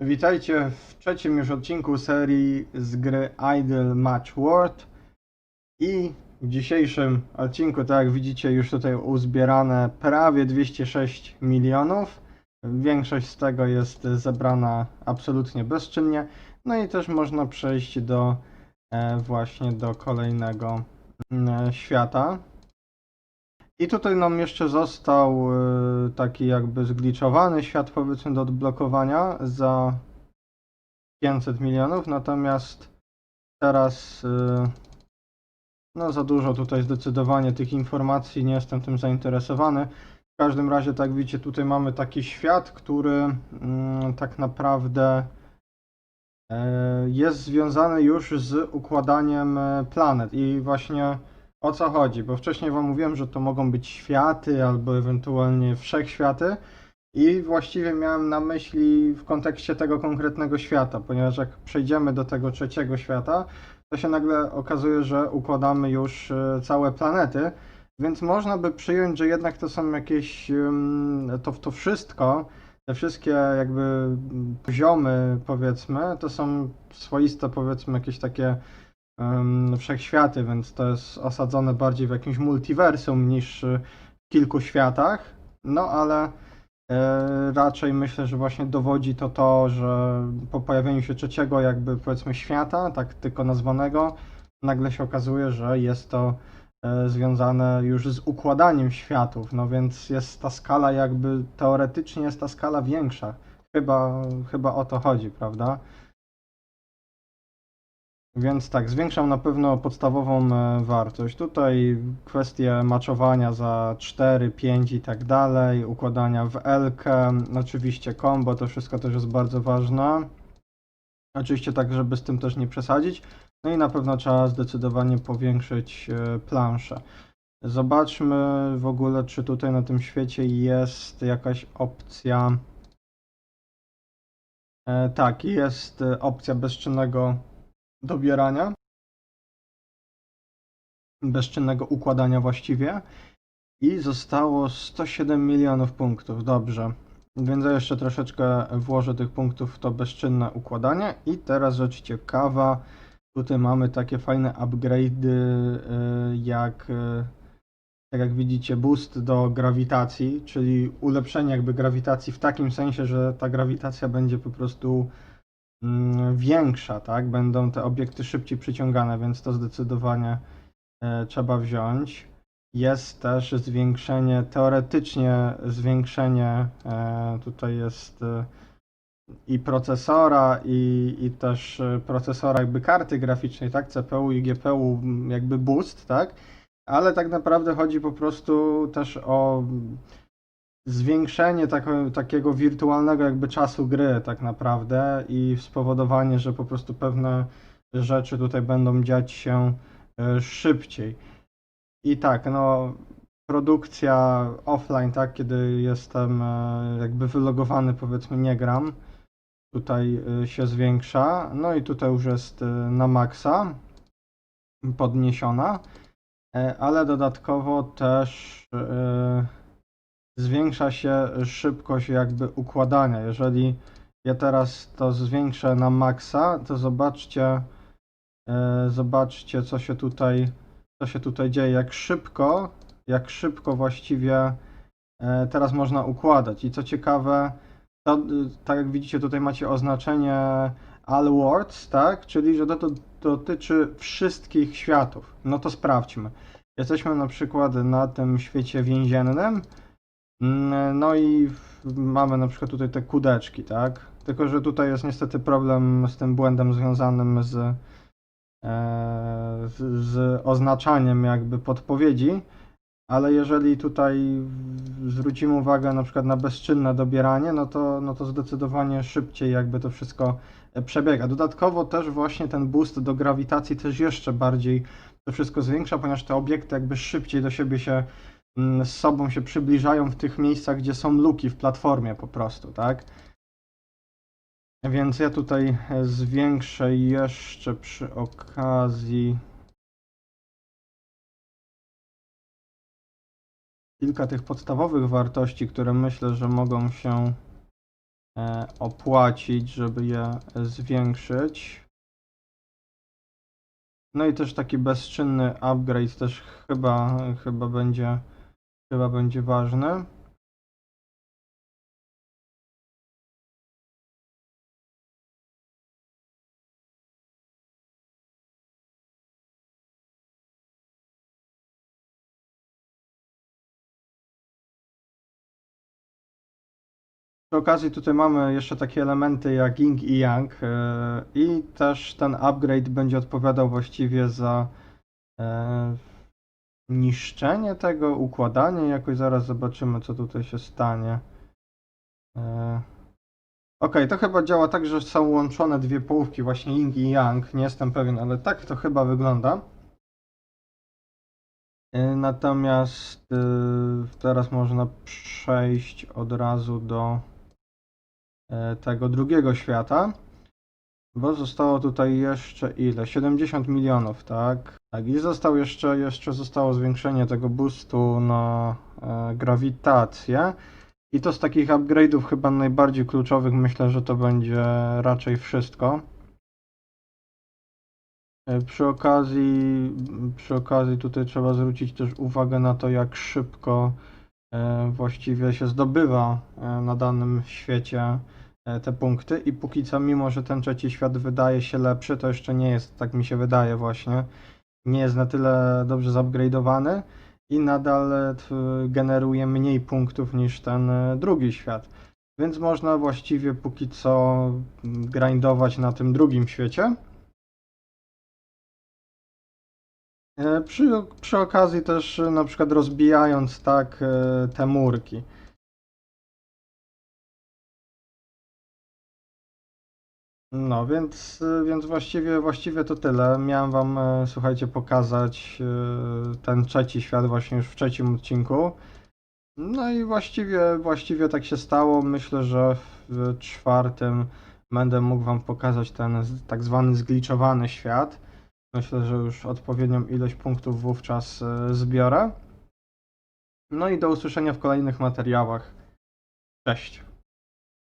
Witajcie w trzecim już odcinku serii z gry Idle Match World i w dzisiejszym odcinku, tak jak widzicie, już tutaj uzbierane prawie 206 milionów. Większość z tego jest zebrana absolutnie bezczynnie. No i też można przejść do e, właśnie do kolejnego mm, świata. I tutaj nam jeszcze został e, taki jakby zgliczowany świat powiedzmy do odblokowania za 500 milionów, natomiast teraz e, no za dużo tutaj zdecydowanie tych informacji, nie jestem tym zainteresowany. W każdym razie, tak widzicie, tutaj mamy taki świat, który mm, tak naprawdę e, jest związany już z układaniem e, planet i właśnie o co chodzi, bo wcześniej Wam mówiłem, że to mogą być światy albo ewentualnie wszechświaty i właściwie miałem na myśli w kontekście tego konkretnego świata, ponieważ jak przejdziemy do tego trzeciego świata, to się nagle okazuje, że układamy już e, całe planety, więc można by przyjąć, że jednak to są jakieś, to, to wszystko, te wszystkie jakby poziomy powiedzmy, to są swoiste powiedzmy jakieś takie wszechświaty, więc to jest osadzone bardziej w jakimś multiversum niż w kilku światach. No ale e, raczej myślę, że właśnie dowodzi to to, że po pojawieniu się trzeciego jakby powiedzmy świata, tak tylko nazwanego, nagle się okazuje, że jest to e, związane już z układaniem światów, no więc jest ta skala jakby teoretycznie jest ta skala większa. Chyba, chyba o to chodzi, prawda? Więc tak, zwiększam na pewno podstawową e, wartość. Tutaj kwestie maczowania za 4, 5 i tak dalej, układania w L, oczywiście combo, to wszystko też jest bardzo ważne. Oczywiście tak, żeby z tym też nie przesadzić. No i na pewno trzeba zdecydowanie powiększyć e, planszę. Zobaczmy w ogóle, czy tutaj na tym świecie jest jakaś opcja. E, tak, jest opcja bezczynnego dobierania, bezczynnego układania właściwie i zostało 107 milionów punktów. Dobrze. Więc ja jeszcze troszeczkę włożę tych punktów w to bezczynne układanie i teraz rzecz ciekawa. Tutaj mamy takie fajne upgrade'y y, jak y, tak jak widzicie boost do grawitacji, czyli ulepszenie jakby grawitacji w takim sensie, że ta grawitacja będzie po prostu większa, tak? Będą te obiekty szybciej przyciągane, więc to zdecydowanie e, trzeba wziąć. Jest też zwiększenie, teoretycznie zwiększenie, e, tutaj jest e, i procesora, i, i też procesora jakby karty graficznej, tak? CPU i GPU jakby boost, tak? Ale tak naprawdę chodzi po prostu też o zwiększenie takiego wirtualnego jakby czasu gry tak naprawdę i spowodowanie, że po prostu pewne rzeczy tutaj będą dziać się e, szybciej. I tak, no produkcja offline, tak, kiedy jestem e, jakby wylogowany, powiedzmy nie gram, tutaj e, się zwiększa. No i tutaj już jest na maksa podniesiona, ale dodatkowo też zwiększa się szybkość jakby układania. Jeżeli ja teraz to zwiększę na maksa, to zobaczcie, e, zobaczcie co się tutaj, co się tutaj dzieje, jak szybko, jak szybko właściwie e, teraz można układać. I co ciekawe, to, y, tak jak widzicie, tutaj macie oznaczenie All Worlds, tak? Czyli, że to, to dotyczy wszystkich światów. No to sprawdźmy. Jesteśmy na przykład na tym świecie więziennym, no i mamy na przykład tutaj te kudeczki, tak? Tylko, że tutaj jest niestety problem z tym błędem związanym z, e, z, z oznaczaniem jakby podpowiedzi, ale jeżeli tutaj zwrócimy uwagę na przykład na bezczynne dobieranie, no to, no to zdecydowanie szybciej jakby to wszystko e, przebiega. Dodatkowo też właśnie ten boost do grawitacji też jeszcze bardziej to wszystko zwiększa, ponieważ te obiekty jakby szybciej do siebie się mm, z sobą się przybliżają w tych miejscach, gdzie są luki w platformie po prostu, tak? Więc ja tutaj e, zwiększę jeszcze przy okazji kilka tych podstawowych wartości, które myślę, że mogą się e, opłacić, żeby je zwiększyć. No i też taki bezczynny upgrade też chyba, chyba będzie, chyba będzie ważny. Przy okazji tutaj mamy jeszcze takie elementy jak Ying i Yang e, i też ten upgrade będzie odpowiadał właściwie za e, niszczenie tego, układanie jakoś zaraz zobaczymy co tutaj się stanie. E, Ok, to chyba działa tak, że są łączone dwie połówki, właśnie Ying i Yang, nie jestem pewien, ale tak to chyba wygląda. E, Natomiast e, teraz można przejść od razu do tego drugiego świata, bo zostało tutaj jeszcze ile? 70 milionów, tak? Tak, i został jeszcze, jeszcze zostało zwiększenie tego boostu na e, grawitację. I to z takich upgrade'ów chyba najbardziej kluczowych myślę, że to będzie raczej wszystko. E, Przy okazji, przy okazji tutaj trzeba zwrócić też uwagę na to, jak szybko e, właściwie się zdobywa e, na danym świecie e, te punkty i póki co, mimo że ten trzeci świat wydaje się lepszy, to jeszcze nie jest, tak mi się wydaje właśnie, nie jest na tyle dobrze zupgrade'owany i nadal e, generuje mniej punktów niż ten e, drugi świat. Więc można właściwie póki co grindować na tym drugim świecie. E, Przy, przy okazji też na przykład rozbijając tak te murki. No, więc, więc właściwie, właściwie to tyle. Miałem wam, e, słuchajcie, pokazać e, ten trzeci świat właśnie już w trzecim odcinku. No i właściwie, właściwie tak się stało. Myślę, że w czwartym będę mógł wam pokazać ten tak zwany zgliczowany świat. Myślę, że już odpowiednią ilość punktów wówczas e, zbiorę. No i do usłyszenia w kolejnych materiałach. Cześć.